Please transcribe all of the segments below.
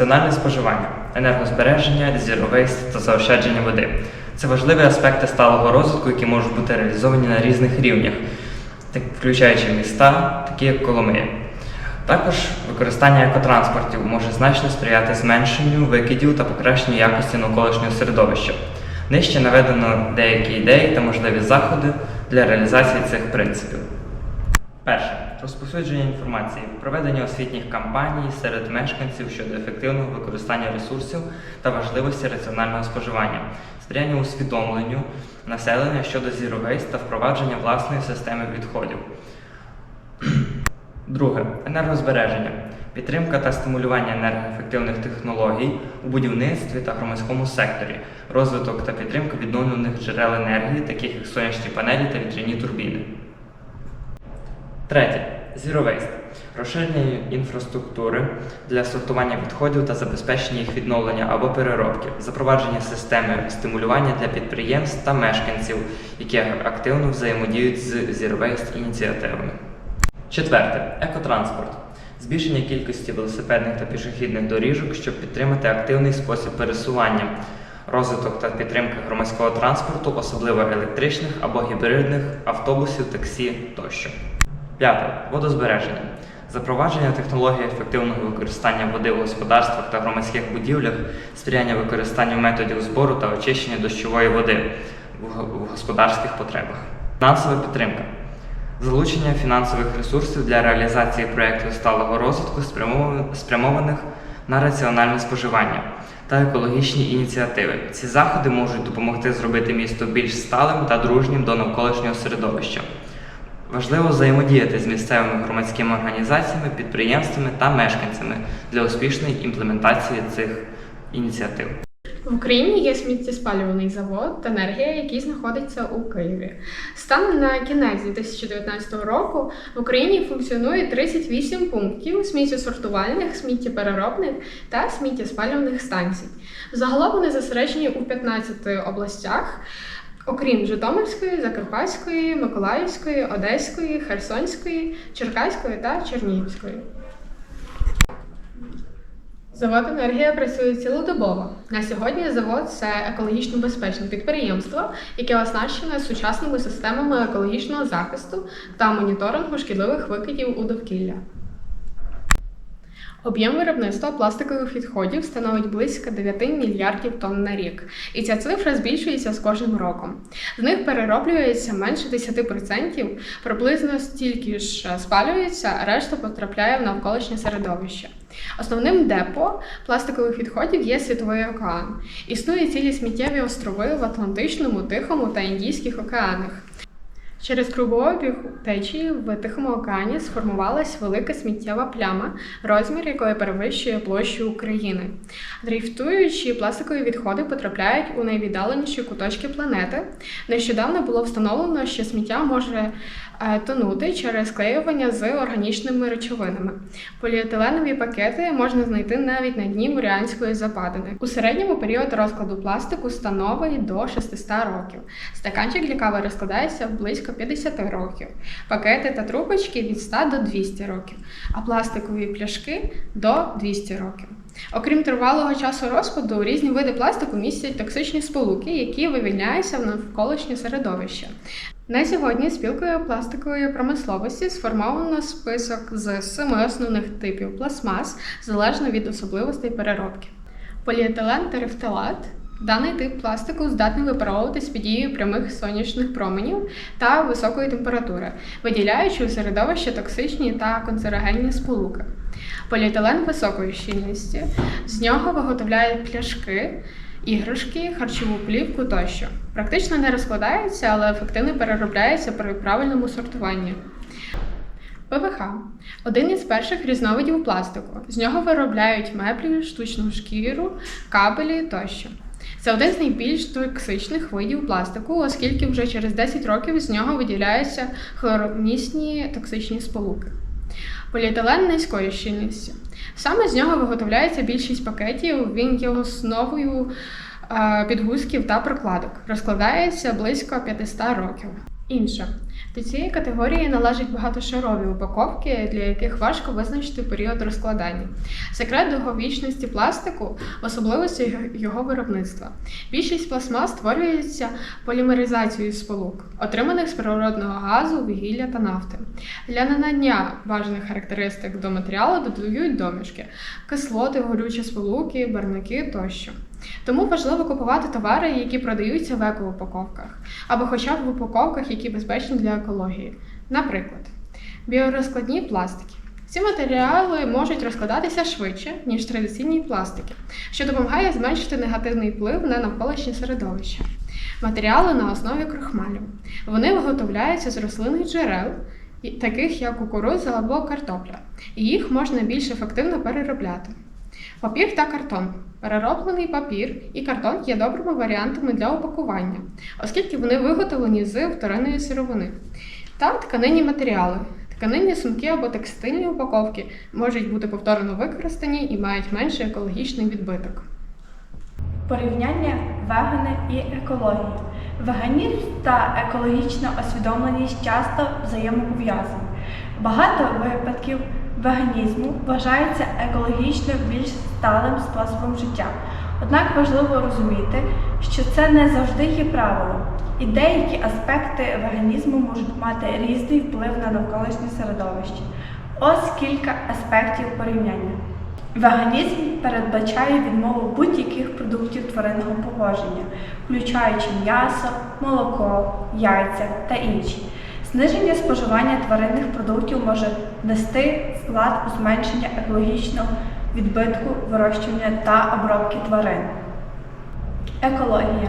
раціональне споживання, енергозбереження, zero та заощадження води. Це важливі аспекти сталого розвитку, які можуть бути реалізовані на різних рівнях, включаючи міста, такі як Коломия. Також використання екотранспортів може значно сприяти зменшенню викидів та покращенню якості навколишнього середовища. Нижче наведено деякі ідеї та можливі заходи для реалізації цих принципів. Перше розповсюдження інформації, проведення освітніх кампаній серед мешканців щодо ефективного використання ресурсів та важливості раціонального споживання, сприяння усвідомленню населення щодо Zero Waste та впровадження власної системи відходів. Друге енергозбереження. Підтримка та стимулювання енергоефективних технологій у будівництві та громадському секторі, розвиток та підтримка відновлюваних джерел енергії, таких як сонячні панелі та вітряні турбіни. Третє Zero Waste. Розширення інфраструктури для сортування відходів та забезпечення їх відновлення або переробки, запровадження системи стимулювання для підприємств та мешканців, які активно взаємодіють з Zero Waste ініціативами. Четверте екотранспорт. Збільшення кількості велосипедних та пішохідних доріжок, щоб підтримати активний спосіб пересування, розвиток та підтримка громадського транспорту, особливо електричних або гібридних автобусів, таксі тощо. П'яте водозбереження. Запровадження технології ефективного використання води в господарствах та громадських будівлях, сприяння використанню методів збору та очищення дощової води в господарських потребах. Фінансова підтримка. Залучення фінансових ресурсів для реалізації проєктів сталого розвитку, спрямованих на раціональне споживання та екологічні ініціативи. Ці заходи можуть допомогти зробити місто більш сталим та дружнім до навколишнього середовища. Важливо взаємодіяти з місцевими громадськими організаціями, підприємствами та мешканцями для успішної імплементації цих ініціатив. В Україні є сміттєспалювальний завод «Енергія», який знаходиться у Києві. Станом на кінець 2019 року в Україні функціонує 38 пунктів сміттєсортувальних, сміттєпереробних та сміттєспалювальних станцій. Загалом вони зосереджені у 15 областях. Окрім Житомирської, Закарпатської, Миколаївської, Одеської, Херсонської, Черкаської та Чернігівської. Завод енергія працює цілодобово. На сьогодні завод це екологічно безпечне підприємство, яке оснащене сучасними системами екологічного захисту та моніторингу шкідливих викидів у довкілля. Об'єм виробництва пластикових відходів становить близько 9 мільярдів тонн на рік, і ця цифра збільшується з кожним роком. З них перероблюється менше 10%, приблизно стільки ж спалюється, а решта потрапляє в навколишнє середовище. Основним депо пластикових відходів є Світовий океан. Існує цілі сміттєві острови в Атлантичному, Тихому та Індійських океанах. Через кругообіг течії в Тихому океані сформувалась велика сміттєва пляма, розмір якої перевищує площу України. Дрейфтуючі пластикові відходи потрапляють у найвіддаленіші куточки планети. Нещодавно було встановлено, що сміття може тонути через склеювання з органічними речовинами. Поліетиленові пакети можна знайти навіть на дні Муріанської западини. У середньому період розкладу пластику становить до 600 років. Стаканчик для кави розкладається близько 50 років, пакети та трубочки від 100 до 200 років, а пластикові пляшки до 200 років. Окрім тривалого часу розпаду, різні види пластику містять токсичні сполуки, які вивільняються в навколишнє середовище. На сьогодні спілкою пластикової промисловості сформовано список з семи основних типів пластмас залежно від особливостей переробки. Поліетилен та рефталат Даний тип пластику здатний випаровуватись під дією прямих сонячних променів та високої температури, виділяючи у середовище токсичні та канцерогенні сполуки. Поліетилен високої щільності. З нього виготовляють пляшки, іграшки, харчову плівку тощо. Практично не розкладається, але ефективно переробляється при правильному сортуванні. ПВХ один із перших різновидів пластику. З нього виробляють меблі, штучну шкіру, кабелі тощо. Це один з найбільш токсичних видів пластику, оскільки вже через 10 років з нього виділяються хлоромісні токсичні сполуки. Поліетилен низької щільності. Саме з нього виготовляється більшість пакетів, він є основою е, підгузків та прокладок. Розкладається близько 500 років. Інше. До цієї категорії належать багатошарові упаковки, для яких важко визначити період розкладання. Секрет довговічності пластику в особливості його- виробництва. Більшість пластмас створюється полімеризацією сполук, отриманих з природного газу, вугілля та нафти. Для надання важних характеристик до матеріалу додають домішки, кислоти, горючі сполуки, барвники тощо. Тому важливо купувати товари, які продаються в екоупаковках, або хоча б в упаковках, які безпечні для екології. Наприклад, біорозкладні пластики. Ці матеріали можуть розкладатися швидше, ніж традиційні пластики, що допомагає зменшити негативний вплив на навколишнє середовище. Матеріали на основі крохмалю. Вони виготовляються з рослинних джерел, таких як кукурудза або картопля, і їх можна більш ефективно переробляти. Папір та картон. Перероблений папір і картон є добрими варіантами для упакування, оскільки вони виготовлені з вторинної сировини. Та тканинні матеріали. Тканинні сумки або текстильні упаковки можуть бути повторно використані і мають менший екологічний відбиток. Порівняння вегани і екології. Веганізм та екологічна освідомленість часто взаємопов'язані. Багато випадків веганізму вважається екологічно більш сталим способом життя. Однак важливо розуміти, що це не завжди є правилом, і деякі аспекти веганізму можуть мати різний вплив на навколишнє середовище. Ось кілька аспектів порівняння. Веганізм передбачає відмову будь-яких продуктів тваринного походження, включаючи м'ясо, молоко, яйця та інші. Зниження споживання тваринних продуктів може внести вклад у зменшення екологічного відбитку вирощування та обробки тварин. Екологія.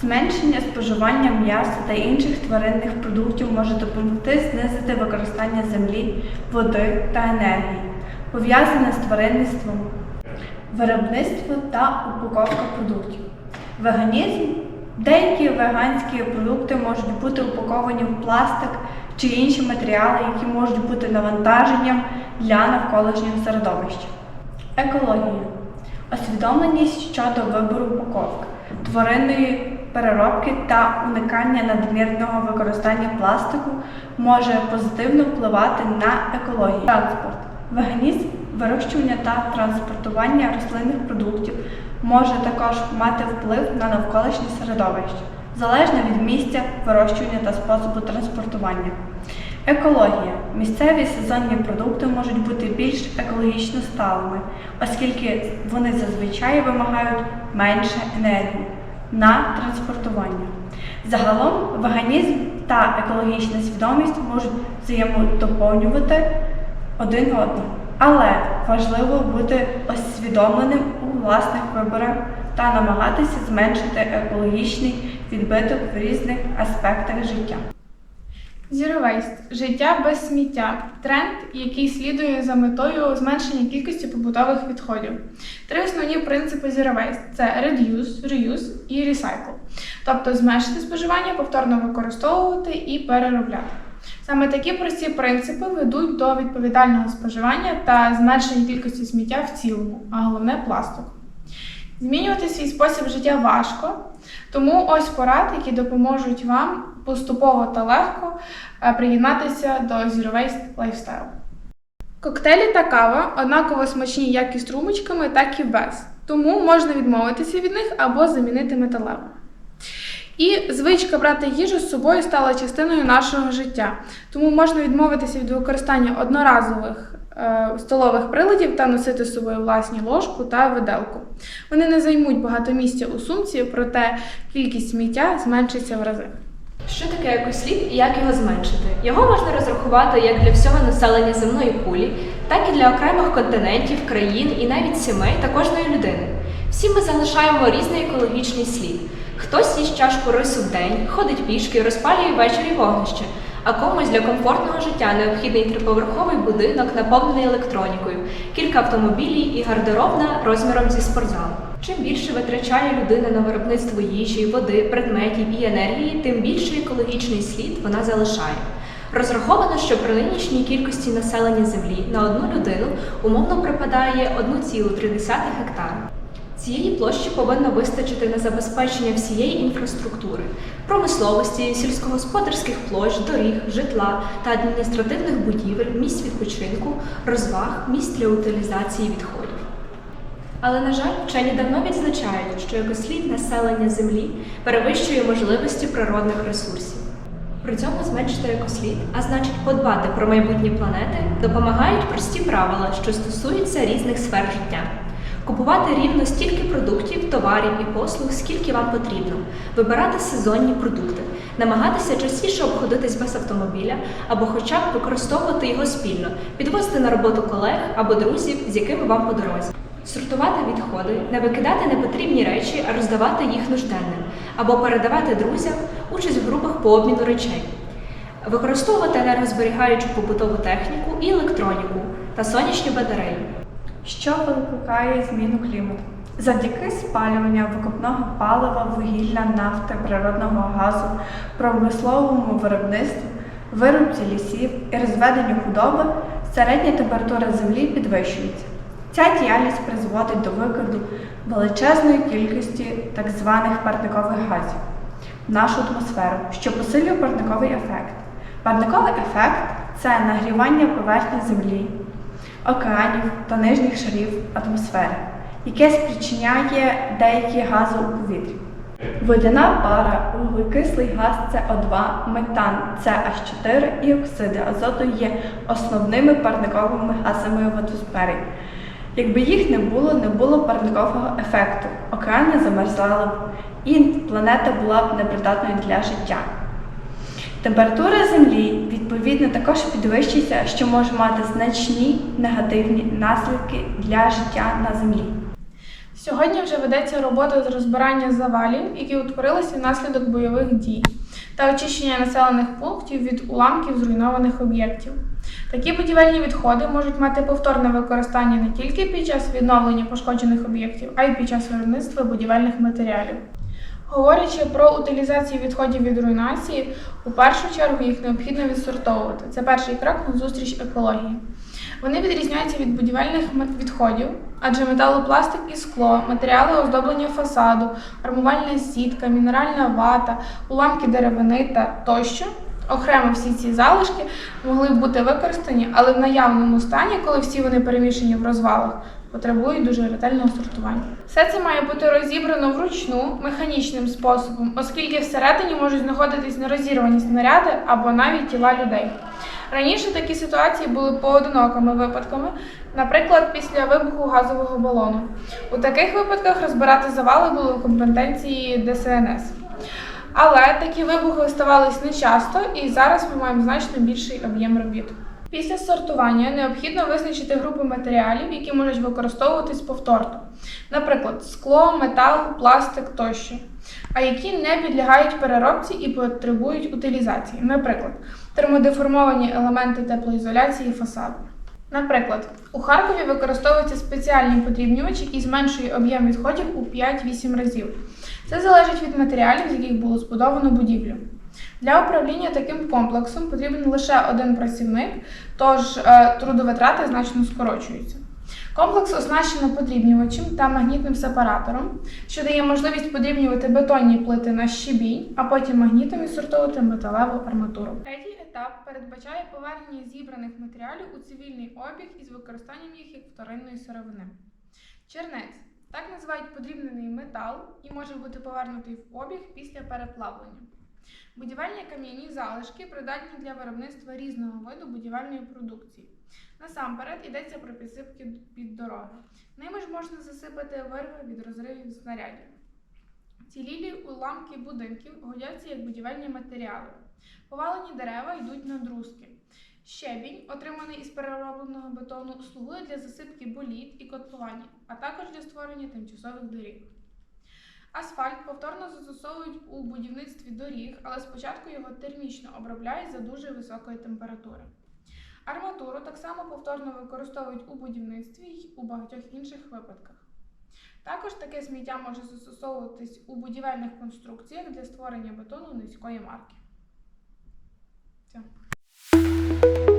Зменшення споживання м'яса та інших тваринних продуктів може допомогти знизити використання землі, води та енергії, пов'язане з тваринництвом, виробництво та упаковка продуктів. Веганізм. Деякі веганські продукти можуть бути упаковані в пластик чи інші матеріали, які можуть бути навантаженням для навколишнього середовища. Екологія. Освідомленість щодо вибору упаковок, тваринної переробки та уникання надмірного використання пластику може позитивно впливати на екологію. Транспорт. Веганізм, вирощування та транспортування рослинних продуктів може також мати вплив на навколишнє середовище, залежно від місця вирощування та способу транспортування. Екологія. Місцеві сезонні продукти можуть бути більш екологічно сталими, оскільки вони зазвичай вимагають менше енергії на транспортування. Загалом веганізм та екологічна свідомість можуть взаємодоповнювати один одного, але важливо бути освідомленим у власних виборах та намагатися зменшити екологічний відбиток в різних аспектах життя. Zero Waste – життя без сміття. Тренд, який слідує за метою зменшення кількості побутових відходів. Три основні принципи Zero Waste – це Reduce, Reuse і Recycle. Тобто зменшити споживання, повторно використовувати і переробляти. Саме такі прості принципи ведуть до відповідального споживання та зменшення кількості сміття в цілому, а головне пластику. Змінювати свій спосіб життя важко, тому ось порад, які допоможуть вам поступово та легко е, приєднатися до Zero Waste Lifestyle. Коктейлі та кава однаково смачні як із трубочками, так і без. Тому можна відмовитися від них або замінити металевим. І звичка брати їжу з собою стала частиною нашого життя. Тому можна відмовитися від використання одноразових столових приладів та носити з собою власні ложку та виделку. Вони не займуть багато місця у сумці, проте кількість сміття зменшиться в рази. Що таке екослід і як його зменшити? Його можна розрахувати як для всього населення земної кулі, так і для окремих континентів, країн і навіть сімей та кожної людини. Всі ми залишаємо різний екологічний слід. Хтось їсть чашку рису в день, ходить пішки, розпалює ввечері вогнище, а комусь для комфортного життя необхідний триповерховий будинок, наповнений електронікою, кілька автомобілів і гардеробна розміром зі спортзал. Чим більше витрачає людина на виробництво їжі, води, предметів і енергії, тим більший екологічний слід вона залишає. Розраховано, що при нинішній кількості населення землі на одну людину умовно припадає 1,3 гектара. Цієї площі повинно вистачити на забезпечення всієї інфраструктури, промисловості, сільськогосподарських площ, доріг, житла та адміністративних будівель, місць відпочинку, розваг, місць для утилізації відходів. Але, на жаль, вчені давно відзначають, що екослід населення Землі перевищує можливості природних ресурсів. При цьому зменшити екослід, а значить подбати про майбутні планети, допомагають прості правила, що стосуються різних сфер життя. Купувати рівно стільки продуктів, товарів і послуг, скільки вам потрібно, вибирати сезонні продукти, намагатися частіше обходитись без автомобіля або хоча б використовувати його спільно, підвозити на роботу колег або друзів, з якими вам по дорозі. Сортувати відходи, не викидати непотрібні речі, а роздавати їх нужденним, або передавати друзям участь в групах по обміну речей, використовувати енергозберігаючу побутову техніку і електроніку та сонячні батареї. Що викликає зміну клімату. Завдяки спалюванню викопного палива, вугілля, нафти, природного газу, промисловому виробництву, вирубці лісів і розведенню худоби середня температура землі підвищується. Ця діяльність призводить до викиду величезної кількості так званих парникових газів в нашу атмосферу, що посилює парниковий ефект. Парниковий ефект це нагрівання поверхні землі, океанів та нижніх шарів атмосфери, яке спричиняє деякі гази у повітрі. Водяна пара, вуглекислий газ СО2, метан CH4 і оксиди азоту є основними парниковими газами в атмосфері. Якби їх не було, не було парникового ефекту, океани замерзали б, і планета була б непридатною для життя. Температура Землі відповідно також підвищується, що може мати значні негативні наслідки для життя на Землі. Сьогодні вже ведеться робота з розбирання завалів, які утворилися внаслідок бойових дій, та очищення населених пунктів від уламків зруйнованих об'єктів. Такі будівельні відходи можуть мати повторне використання не тільки під час відновлення пошкоджених об'єктів, а й під час виробництва будівельних матеріалів. Говорячи про утилізацію відходів від руйнації, у першу чергу їх необхідно відсортовувати. Це перший крок на зустріч екології. Вони відрізняються від будівельних відходів, адже металопластик і скло, матеріали оздоблення фасаду, армувальна сітка, мінеральна вата, уламки деревини та тощо. Окремо всі ці залишки могли б бути використані, але в наявному стані, коли всі вони переміщені в розвалах, потребують дуже ретельного сортування. Все це має бути розібрано вручну механічним способом, оскільки всередині можуть знаходитись нерозірвані снаряди або навіть тіла людей. Раніше такі ситуації були поодинокими випадками, наприклад, після вибуху газового балону. У таких випадках розбирати завали були в компетенції ДСНС. Але такі вибухи ставались нечасто, і зараз ми маємо значно більший об'єм робіт. Після сортування необхідно визначити групи матеріалів, які можуть використовуватись повторно, наприклад, скло, метал, пластик тощо, а які не підлягають переробці і потребують утилізації, наприклад, термодеформовані елементи теплоізоляції фасаду. Наприклад, у Харкові використовується спеціальний подрібнювач, який зменшує об'єм відходів у 5-8 разів. Це залежить від матеріалів, з яких було збудовано будівлю. Для управління таким комплексом потрібен лише один працівник, тож е, трудовитрати значно скорочуються. Комплекс оснащено подрібнювачем та магнітним сепаратором, що дає можливість подрібнювати бетонні плити на щебінь, а потім магнітом відсортовувати металеву арматуру. Третій етап передбачає повернення зібраних матеріалів у цивільний обіг із використанням їх як вторинної сировини. Чернець так називають подрібнений метал і може бути повернутий в обіг після переплавлення. Будівельні кам'яні залишки придатні для виробництва різного виду будівельної продукції. Насамперед йдеться про підсипки під дороги. Ними ж можна засипати вирви від розривів снарядів. Цілілі уламки будинків годяться як будівельні матеріали. Повалені дерева йдуть на друзки. Щебінь, отриманий із переробленого бетону, слугує для засипки боліт і котловані, а також для створення тимчасових доріг. Асфальт повторно застосовують у будівництві доріг, але спочатку його термічно обробляють за дуже високої температури. Арматуру так само повторно використовують у будівництві й у багатьох інших випадках. Також таке сміття може застосовуватись у будівельних конструкціях для створення бетону низької марки. Все. Thank you.